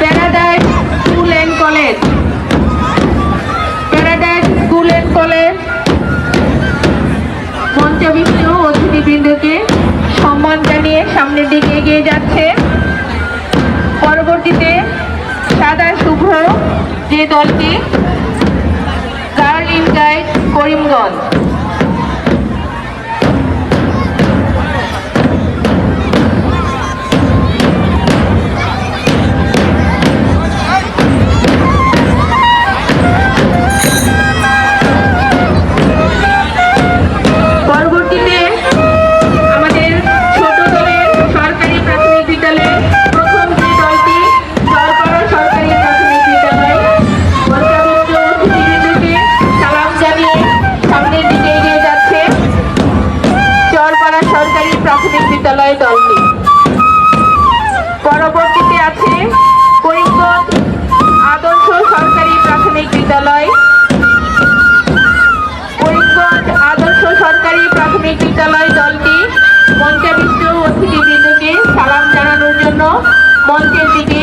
Paradise school and college. Paradise school and college. মঞ্চবিষ্ণু অতিথিবৃন্দকে সম্মান জানিয়ে সামনের দিকে এগিয়ে যাচ্ছে। পরবর্তীতে সাদা শুভ্র যে দলটি গার্ল ইন গাইড করিমগঞ্জ। প্রাথমিক বিদ্যালয় দলটি পঞ্চাবিষ্ট অতিথিবৃন্দকে সালাম জানানোর জন্য মঞ্চের দিকে